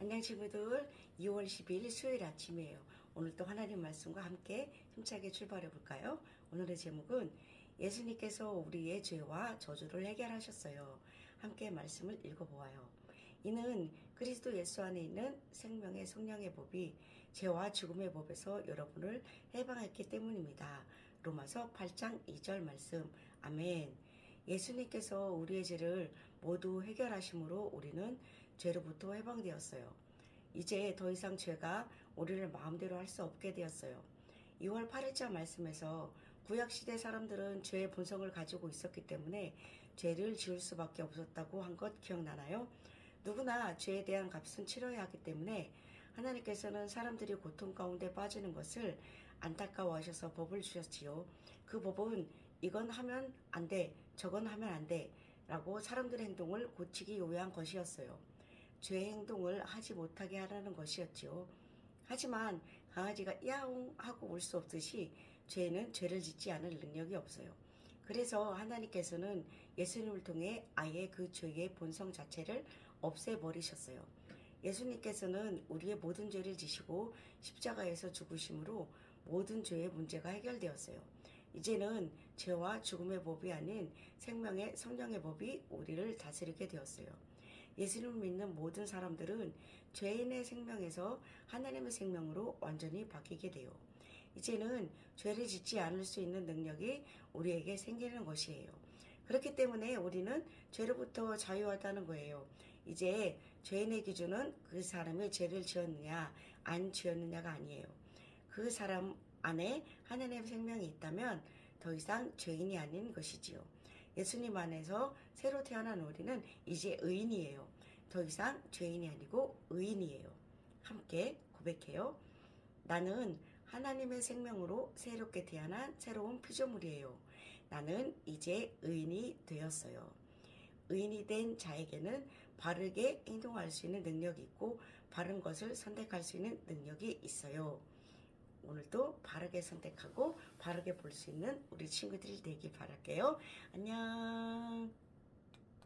안녕 친구들 2월 10일 수요일 아침이에요. 오늘도 하나님 말씀과 함께 힘차게 출발해 볼까요? 오늘의 제목은 예수님께서 우리의 죄와 저주를 해결하셨어요. 함께 말씀을 읽어보아요. 이는 그리스도 예수 안에 있는 생명의 성령의 법이 죄와 죽음의 법에서 여러분을 해방했기 때문입니다. 로마서 8장 2절 말씀. 아멘. 예수님께서 우리의 죄를 모두 해결하심으로 우리는 죄로부터 해방되었어요. 이제 더 이상 죄가 우리를 마음대로 할 수 없게 되었어요. 2월 8일자 말씀에서 구약시대 사람들은 죄의 본성을 가지고 있었기 때문에 죄를 지을 수밖에 없었다고 한 것 기억나나요? 누구나 죄에 대한 값은 치러야 하기 때문에 하나님께서는 사람들이 고통 가운데 빠지는 것을 안타까워하셔서 법을 주셨지요. 그 법은 이건 하면 안 돼, 저건 하면 안 돼, 라고 사람들의 행동을 고치기 요구한 것이었어요. 죄의 행동을 하지 못하게 하라는 것이었지요. 하지만 강아지가 야옹 하고 올수 없듯이 죄는 죄를 짓지 않을 능력이 없어요. 그래서 하나님께서는 예수님을 통해 아예 그 죄의 본성 자체를 없애버리셨어요. 예수님께서는 우리의 모든 죄를 지시고 십자가에서 죽으심으로 모든 죄의 문제가 해결되었어요. 이제는 죄와 죽음의 법이 아닌 생명의 성령의 법이 우리를 다스리게 되었어요. 예수님을 믿는 모든 사람들은 죄인의 생명에서 하나님의 생명으로 완전히 바뀌게 돼요. 이제는 죄를 짓지 않을 수 있는 능력이 우리에게 생기는 것이에요. 그렇기 때문에 우리는 죄로부터 자유하다는 거예요. 이제 죄인의 기준은 그 사람이 죄를 지었느냐, 안 지었느냐가 아니에요. 그 사람 안에 하나님의 생명이 있다면 더 이상 죄인이 아닌 것이지요. 예수님 안에서 새로 태어난 우리는 이제 의인이에요. 더 이상 죄인이 아니고 의인이에요. 함께 고백해요. 나는 하나님의 생명으로 새롭게 태어난 새로운 피조물이에요. 나는 이제 의인이 되었어요. 의인이 된 자에게는 바르게 행동할 수 있는 능력이 있고 바른 것을 선택할 수 있는 능력이 있어요. 오늘도 바르게 선택하고 바르게 볼 수 있는 우리 친구들이 되길 바랄게요. 안녕.